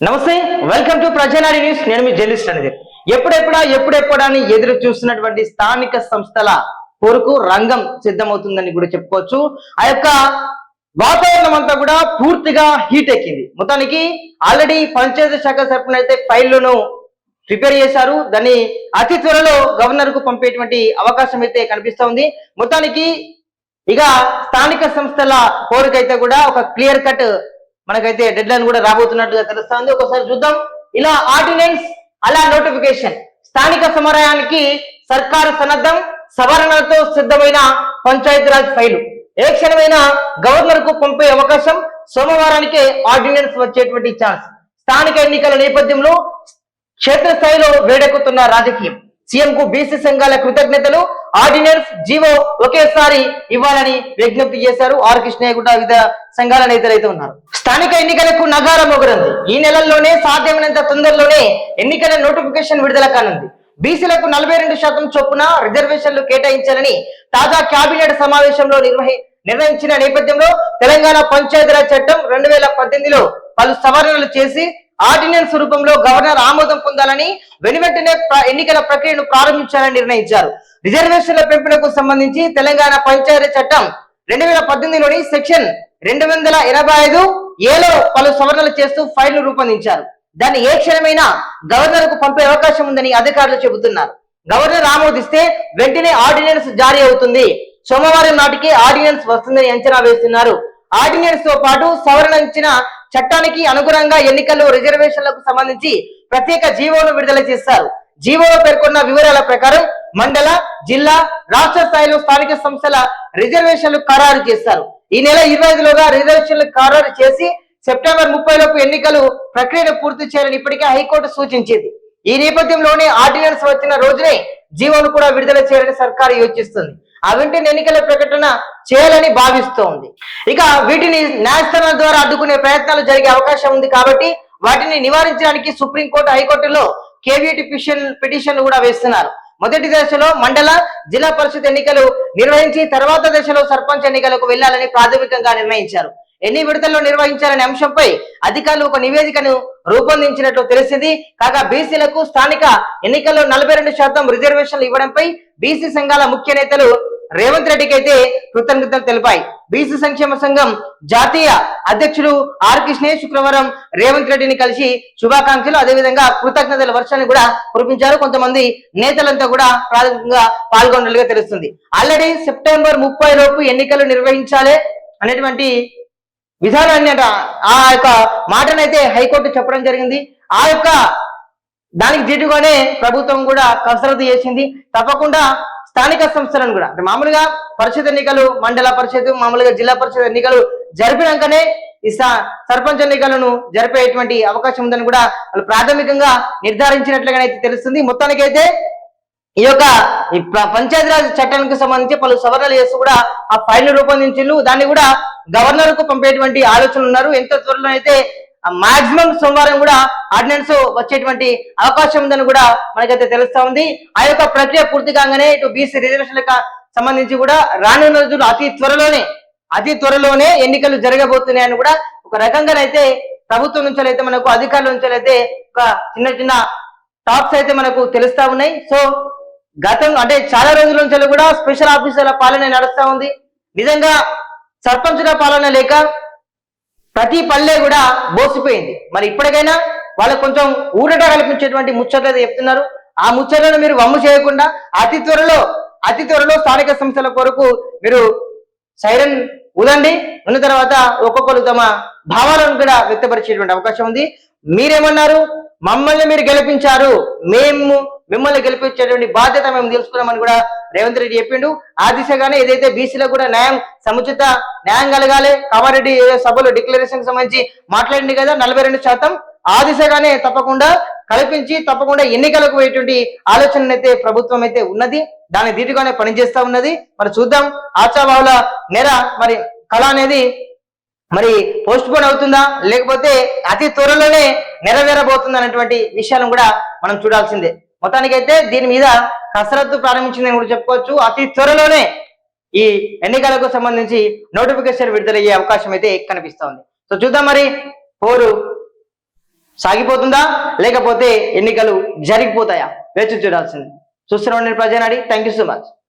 నమస్తే welcome to ప్రజానాడి news నేను మీ journalist అనేది ఎప్పుడెప్పుడా ఎప్పుడెప్పుడా అని ఎదురు చూస్తున్నటువంటి స్థానిక సంస్థల కొరకు రంగం సిద్ధమవుతుందని కూడా చెప్పుకోవచ్చు. ఆ యొక్క వాతావరణం అంతా కూడా పూర్తిగా హీట్ ఎక్కింది. మొత్తానికి ఆల్రెడీ పంచాయతీ శాఖ తరపున అయితే ఫైళ్ళను ప్రిపేర్ చేశారు. దాన్ని అతి త్వరలో గవర్నర్కు పంపేటువంటి అవకాశం అయితే కనిపిస్తోంది మొత్తానికి ఇక స్థానిక సంస్థల కోరికైతే కూడా ఒక క్లియర్ కట్ మనకైతే డెడ్ లైన్ కూడా రాబోతున్నట్టుగా తెలుస్తుంది. ఒకసారి చూద్దాం. ఇలా ఆర్డినెన్స్ అలా నోటిఫికేషన్. స్థానిక సమరాయానికి సర్కారు సన్నద్ధం సవరణలతో సిద్ధమైన పంచాయతీరాజ్ ఫైలు. ఏ క్షణమైనా గవర్నర్కు పంపే అవకాశం సోమవారానికే ఆర్డినెన్స్ వచ్చేటువంటి ఛాన్స్. స్థానిక ఎన్నికల నేపథ్యంలో క్షేత్రస్థాయిలో వేడెక్కుతున్న రాజకీయం. సీఎం కు బీసీ సంఘాల కృతజ్ఞతలు. ఆర్డినెన్స్ జీవో ఒకేసారి ఇవ్వాలని విజ్ఞప్తి చేశారు. ఆర్ కృష్ణయ్య కూడా వివిధ సంఘాల నేతలైతే ఉన్నారు. స్థానిక ఎన్నికలకు నగారం ఒకరింది ఈ నెలల్లోనే సాధ్యమైనంత తొందరలోనే ఎన్నికల నోటిఫికేషన్ విడుదల కానుంది. బీసీలకు నలభై రెండు శాతం చొప్పున రిజర్వేషన్లు కేటాయించాలని తాజా కేబినెట్ సమావేశంలో నిర్వహి నిర్ణయించిన నేపథ్యంలో తెలంగాణ పంచాయతీరాజ్ చట్టం రెండు వేల పద్దెనిమిదిలో పలు సవరణలు చేసి ఆర్డినెన్స్ రూపంలో గవర్నర్ ఆమోదం పొందాలని వెనువెంటనే ఎన్నికల ప్రక్రియను ప్రారంభించాలని నిర్ణయించారు. రిజర్వేషన్ల పెంపునకు సంబంధించి తెలంగాణ పంచాయతీ చట్టం రెండు వేల పద్దెనిమిదిలోని సెక్షన్ రెండు వందల ఎనభై ఐదు ఏలో పలు సవరణలు చేస్తూ ఫైల్ రూపొందించారు. దాన్ని ఏ క్షణమైనా గవర్నర్కు పంపే అవకాశం ఉందని అధికారులు చెబుతున్నారు. గవర్నర్ ఆమోదిస్తే వెంటనే ఆర్డినెన్స్ జారీ అవుతుంది. సోమవారం నాటికి ఆర్డినెన్స్ వస్తుందని అంచనా వేస్తున్నారు. ఆర్డినెన్స్తో పాటు సవరణించిన చట్టానికి అనుగుణంగా ఎన్నికల్లో రిజర్వేషన్లకు సంబంధించి ప్రత్యేక జీవోను విడుదల చేస్తారు జీవోలో పేర్కొన్న వివరాల ప్రకారం మండల జిల్లా రాష్ట్ర స్థాయిలో స్థానిక సంస్థల రిజర్వేషన్లు ఖరారు చేస్తారు ఈ నెల ఇరవై ఐదులోగా రిజర్వేషన్లు ఖరారు చేసి సెప్టెంబర్ ముప్పై లోపు ఎన్నికలు ప్రక్రియను పూర్తి చేయాలని ఇప్పటికే హైకోర్టు సూచించింది. ఈ నేపథ్యంలోనే ఆర్డినెన్స్ వచ్చిన రోజునే జీవోను కూడా విడుదల చేయాలని సర్కారు యోచిస్తుంది. ఆ వెంటనే ఎన్నికల ప్రకటన చేయాలని భావిస్తోంది. ఇక వీటిని న్యాయస్థానాల ద్వారా అడ్డుకునే ప్రయత్నాలు జరిగే అవకాశం ఉంది కాబట్టి వాటిని నివారించడానికి సుప్రీంకోర్టు హైకోర్టులో కేవీటీ పిటిషన్ పిటిషన్లు కూడా వేస్తున్నారు. మొదటి దశలో మండల జిల్లా పరిషత్ ఎన్నికలు నిర్వహించి తర్వాత దశలో సర్పంచ్ ఎన్నికలకు వెళ్ళాలని ప్రాథమికంగా నిర్ణయించారు. ఎన్ని విడతల్లో నిర్వహించాలనే అంశంపై అధికారులు ఒక నివేదికను రూపొందించినట్లు తెలిసింది. కాగా బీసీలకు స్థానిక ఎన్నికల్లో నలభై రెండు శాతం రిజర్వేషన్లు ఇవ్వడంపై బీసీ సంఘాల ముఖ్య నేతలు రేవంత్ రెడ్డికి అయితే కృతజ్ఞతలు తెలిపాయి. బీసీ సంక్షేమ సంఘం జాతీయ అధ్యక్షుడు ఆర్ కృష్ణే శుక్రవారం రేవంత్ రెడ్డిని కలిసి శుభాకాంక్షలు అదేవిధంగా కృతజ్ఞతల వర్షాన్ని కూడా కురిపించారు. కొంతమంది నేతలంతా కూడా ప్రాథమికంగా పాల్గొన్నట్లుగా తెలుస్తుంది. ఆల్రెడీ సెప్టెంబర్ ముప్పై లోపు ఎన్నికలు నిర్వహించాలి అనేటువంటి విధానాన్ని ఆ యొక్క మాటనైతే హైకోర్టు చెప్పడం జరిగింది. ఆ యొక్క దానికి జీటుగానే ప్రభుత్వం కూడా కసరత్తు చేసింది. తప్పకుండా స్థానిక సంస్థలను కూడా. అంటే మామూలుగా పరిషత్ ఎన్నికలు మండల పరిషత్ మామూలుగా జిల్లా పరిషత్ ఎన్నికలు జరిపినాకనే ఈ స- సర్పంచ్ ఎన్నికలను జరిపేటువంటి అవకాశం ఉందని కూడా వాళ్ళు ప్రాథమికంగా నిర్ధారించినట్లుగానైతే తెలుస్తుంది. మొత్తానికైతే ఈ యొక్క ఈ పంచాయతీరాజ్ చట్టానికి సంబంధించి పలు సవరణలు చేస్తూ కూడా ఆ ఫైల్ రూపొందించిండ్రు దాన్ని కూడా గవర్నర్కు పంపేటువంటి ఆలోచనలు ఉన్నారు. ఎంత త్వరలో అయితే మాక్సిమం సోమవారం కూడా ఆర్డినెన్స్ వచ్చేటువంటి అవకాశం ఉందని కూడా మనకైతే తెలుస్తా ఉంది. ఆ యొక్క ప్రక్రియ పూర్తి కాగానే ఇటు బీసీ రిజర్వేషన్లకు సంబంధించి కూడా రానున్న రోజులు అతి త్వరలోనే అతి త్వరలోనే ఎన్నికలు జరగబోతున్నాయని కూడా ఒక రకంగానైతే ప్రభుత్వం నుంచి అయితే మనకు అధికారుల నుంచి అయితే ఒక చిన్న చిన్న టాప్స్ అయితే మనకు తెలుస్తా ఉన్నాయి. సో గతం అంటే చాలా రోజుల నుంచి కూడా స్పెషల్ ఆఫీసర్ల పాలన నడుస్తా ఉంది. నిజంగా సర్పంచుల పాలన లేక ప్రతి పల్లె కూడా బోసిపోయింది. మరి ఇప్పటికైనా వాళ్ళకు కొంచెం ఊరట కల్పించేటువంటి ముచ్చట్లు చెప్తున్నారు. ఆ ముచ్చట్లను మీరు వమ్ము చేయకుండా అతి త్వరలో అతి త్వరలో స్థానిక సంస్థల కొరకు మీరు సైరన్ ఉదండి ఉన్న తర్వాత ఒక్కొక్కరు తమ భావాలను కూడా వ్యక్తపరిచేటువంటి అవకాశం ఉంది. మీరేమన్నారు? మమ్మల్ని మీరు గెలిపించారు. మేము మిమ్మల్ని గెలిపించేటువంటి బాధ్యత మేము తెలుసుకున్నామని కూడా రేవంత్ రెడ్డి చెప్పిండు. ఆ దిశగానే ఏదైతే బీసీలకు కూడా న్యాయం సముచిత న్యాయం కలగాలి కామారెడ్డి సభలో డిక్లరేషన్ సంబంధించి మాట్లాడింది కదా నలభై రెండు శాతం. ఆ దిశగానే తప్పకుండా కల్పించి తప్పకుండా ఎన్నికలకు పోయేటువంటి ఆలోచన అయితే ప్రభుత్వం అయితే ఉన్నది. దాని ధీటుగానే పనిచేస్తా ఉన్నది. మరి చూద్దాం ఆశాభావుల నెర మరి కళ అనేది మరి పోస్ట్ పోన్ అవుతుందా? లేకపోతే అతి త్వరలోనే నెరవేరబోతుందా అనేటువంటి విషయాలను కూడా మనం చూడాల్సిందే. మొత్తానికైతే దీని మీద కసరత్తు ప్రారంభించిందని కూడా చెప్పుకోవచ్చు. అతి త్వరలోనే ఈ ఎన్నికలకు సంబంధించి నోటిఫికేషన్ విడుదలయ్యే అవకాశం అయితే కనిపిస్తోంది. సో చూద్దాం మరి పోరు సాగిపోతుందా? లేకపోతే ఎన్నికలు జరిగిపోతాయా? వేచి చూడాల్సింది. చూస్తున్నాం Prajanadi thank you so much